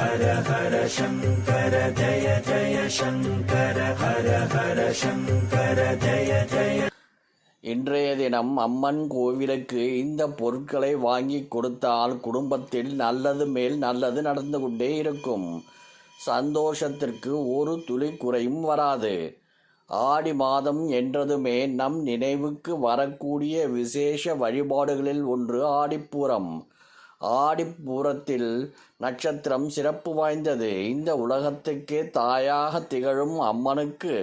ஹர ஹர சங்கர ஜய ஜய சங்கர ஹர ஹர சங்கர ஜய ஜய இன்றைய தினம் அம்மன் கோவிலுக்கு இந்த பொருட்களை வாங்கி கொடுத்தால் குடும்பத்தில் நல்லது மேல் நல்லது நடந்து கொண்டே இருக்கும். சந்தோஷத்திற்கு ஒரு துளி குறையும் வராது. ஆடி மாதம் என்றதுமே நம் நினைவுக்கு வரக்கூடிய விசேஷ வழிபாடுகளில் ஒன்று ஆடிப்பூரம். ஆடிப்பூரத்தில் நட்சத்திரம் சிறப்பு வாய்ந்தது. இந்த உலகத்துக்கே தாயாக திகழும் அம்மனுக்கு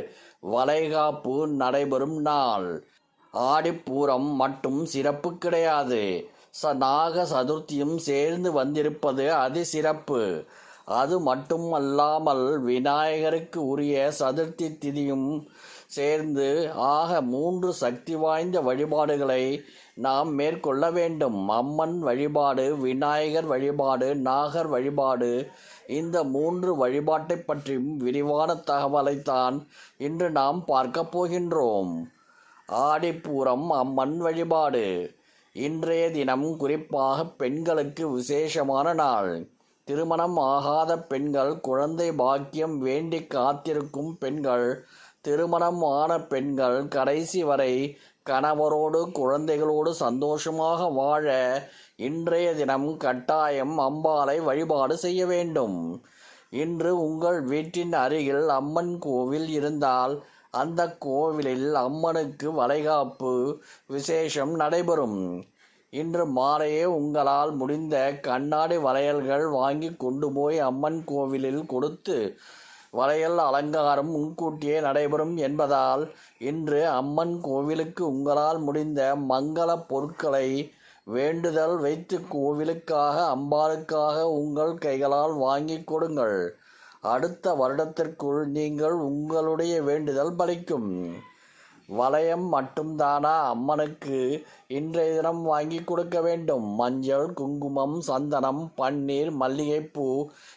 வளைகாப்பு நடைபெறும் நாள். ஆடிப்பூரம் மட்டும் சிறப்பு கிடையாது. ச நாக சதுர்த்தியும் சேர்ந்து வந்திருப்பது அதி சிறப்பு அது மட்டும் அல்லாமல் விநாயகருக்கு உரிய சதுர்த்தி திதியும் சேர்ந்து ஆக மூன்று சக்தி வாய்ந்த வழிபாடுகளை நாம் மேற்கொள்ள வேண்டும். அம்மன் வழிபாடு விநாயகர் வழிபாடு நாகர் வழிபாடு. இந்த மூன்று வழிபாட்டை பற்றியும் விரிவான தகவலைத்தான் இன்று நாம் பார்க்க போகின்றோம். ஆடிப்பூரம் அம்மன் வழிபாடு. இன்றைய தினம் குறிப்பாக பெண்களுக்கு விசேஷமான நாள். திருமணம் ஆகாத பெண்கள் குழந்தை பாக்கியம் வேண்டி காத்திருக்கும் பெண்கள் திருமணம் ஆன பெண்கள் கடைசி வரை கணவரோடு குழந்தைகளோடு சந்தோஷமாக வாழ இன்றைய தினம் கட்டாயம் அம்பாளை வழிபாடு செய்ய வேண்டும். இன்று உங்கள் வீட்டின் அருகில் அம்மன் கோவில் இருந்தால் அந்த கோவிலில் அம்மனுக்கு வளைகாப்பு விசேஷம் நடைபெறும். இன்று மாலையே உங்களால் முடிந்த கண்ணாடி வளையல்கள் வாங்கி கொண்டு போய் அம்மன் கோவிலில் கொடுத்து வளையல் அலங்காரம் முன்கூட்டியே நடைபெறும் என்பதால் இன்று அம்மன் கோவிலுக்கு உங்களால் முடிந்த மங்கள பொருட்களை வேண்டுதல் வைத்து கோவிலுக்காக அம்பாளுக்காக உங்கள் கைகளால் வாங்கி கொடுங்கள். அடுத்த வருடத்திற்குள் நீங்கள் உங்களுடைய வேண்டுதல் பலிக்கும். வளையம் மட்டும்தானா? அம்மனுக்கு இன்றைய தினம் வாங்கி கொடுக்க வேண்டும். மஞ்சள் குங்குமம் சந்தனம் பன்னீர் மல்லிகைப்பூ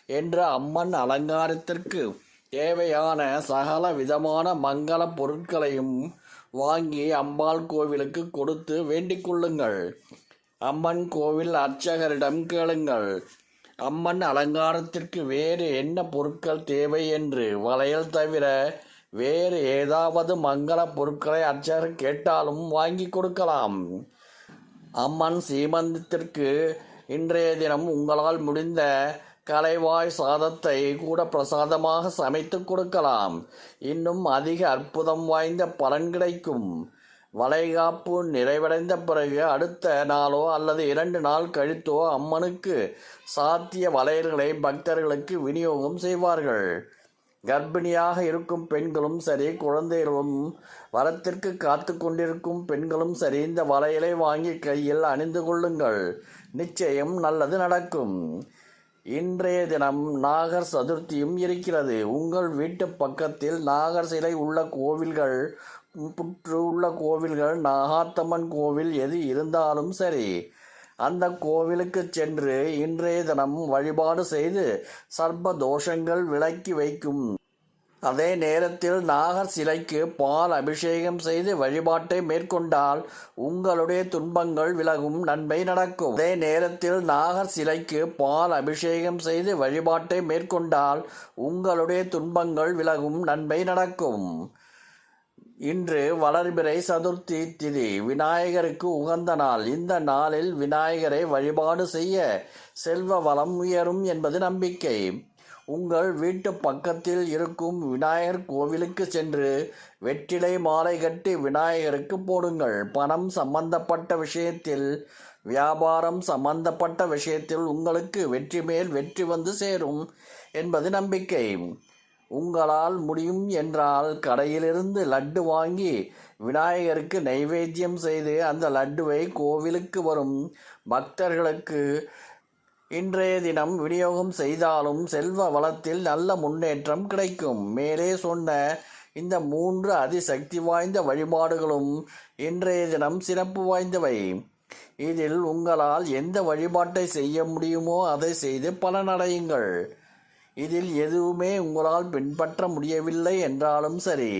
என்ற அம்மன் அலங்காரத்திற்கு தேவையான சகல விதமான மங்கள பொருட்களையும் வாங்கி அம்பாள் கோவிலுக்கு கொடுத்து வேண்டிக் கொள்ளுங்கள். அம்மன் கோவில் அர்ச்சகரிடம் கேளுங்கள். அம்மன் அலங்காரத்திற்கு வேறு என்ன பொருட்கள் தேவை என்று? வளையல் தவிர வேறு ஏதாவது மங்கள பொருட்களை அர்ச்சகர் கேட்டாலும் வாங்கி கொடுக்கலாம். அம்மன் சீமந்தத்திற்கு இன்றைய தினம் உங்களால் முடிந்த கலைவாய் சாதத்தை கூட பிரசாதமாக சமைத்து கொடுக்கலாம். இன்னும் அதிக அற்புதம் வாய்ந்த பலன் கிடைக்கும். வளைகாப்பு நிறைவடைந்த பிறகு அடுத்த நாளோ அல்லது இரண்டு நாள் கழித்தோ அம்மனுக்கு சாத்திய வளையல்களை பக்தர்களுக்கு விநியோகம் செய்வார்கள். கர்ப்பிணியாக இருக்கும் பெண்களும் சரி குழந்தைகளும் வரத்திற்கு காத்து கொண்டிருக்கும் பெண்களும் சரி இந்த வளையலை வாங்கி கையில் அணிந்து கொள்ளுங்கள். நிச்சயம் நல்லது நடக்கும். இன்றைய தினம் நாகர் சதுர்த்தியும் இருக்கிறது. உங்கள் வீட்டு பக்கத்தில் நாகர் சிலை உள்ள கோவில்கள் புற்று உள்ள கோவில்கள் நாகாத்தம்மன் கோவில் எது இருந்தாலும் சரி அந்த கோவிலுக்கு சென்று இன்றைய தினம் வழிபாடு செய்து சர்ப தோஷங்கள் விலக்கி வைக்கும். அதே நேரத்தில் நாகர் சிலைக்கு பால் அபிஷேகம் செய்து வழிபாட்டை மேற்கொண்டால் உங்களுடைய துன்பங்கள் விலகும் நன்மை நடக்கும். அதே நேரத்தில் நாகர் சிலைக்கு பால் அபிஷேகம் செய்து வழிபாட்டை மேற்கொண்டால் உங்களுடைய துன்பங்கள் விலகும் நன்மை நடக்கும். இன்று வளர்பிறை சதுர்த்தி திதி. விநாயகருக்கு உகந்த நாள். இந்த நாளில் விநாயகரை வழிபாடு செய்ய செல்வ வளம் உயரும் என்பது நம்பிக்கை. உங்கள் வீட்டு பக்கத்தில் இருக்கும் விநாயகர் கோவிலுக்கு சென்று வெற்றிலை மாலை கட்டி விநாயகருக்கு போடுங்கள். பணம் சம்பந்தப்பட்ட விஷயத்தில் வியாபாரம் சம்பந்தப்பட்ட விஷயத்தில் உங்களுக்கு வெற்றி மேல் வெற்றி வந்து சேரும் என்பது நம்பிக்கை. உங்களால் முடியும் என்றால் கடையிலிருந்து லட்டு வாங்கி விநாயகருக்கு நைவேத்தியம் செய்து அந்த லட்டுவை கோவிலுக்கு வரும் பக்தர்களுக்கு இன்றைய தினம் விநியோகம் செய்தாலும் செல்வ வளத்தில் நல்ல முன்னேற்றம் கிடைக்கும். மேலே சொன்ன இந்த மூன்று அதிசக்தி வாய்ந்த வழிபாடுகளும் இன்றைய தினம் சிறப்பு வாய்ந்தவை. இதில் உங்களால் எந்த வழிபாட்டை செய்ய முடியுமோ அதை செய்து பலனடையுங்கள். இதில் எதுவுமே உங்களால் பின்பற்ற முடியவில்லை என்றாலும் சரி.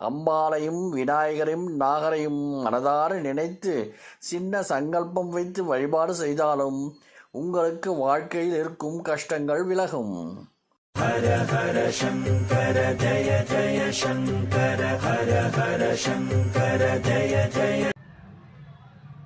அம்பாளையும் விநாயகரையும் நாகரையும் மனதார நினைத்து சின்ன சங்கல்பம் வைத்து வழிபாடு செய்தாலும் உங்களுக்கு வாழ்க்கையில் இருக்கும் கஷ்டங்கள் விலகும். ஹர ஹர சங்கர ஜய ஜய சங்கர ஹர ஹர சங்கர ஜய ஜய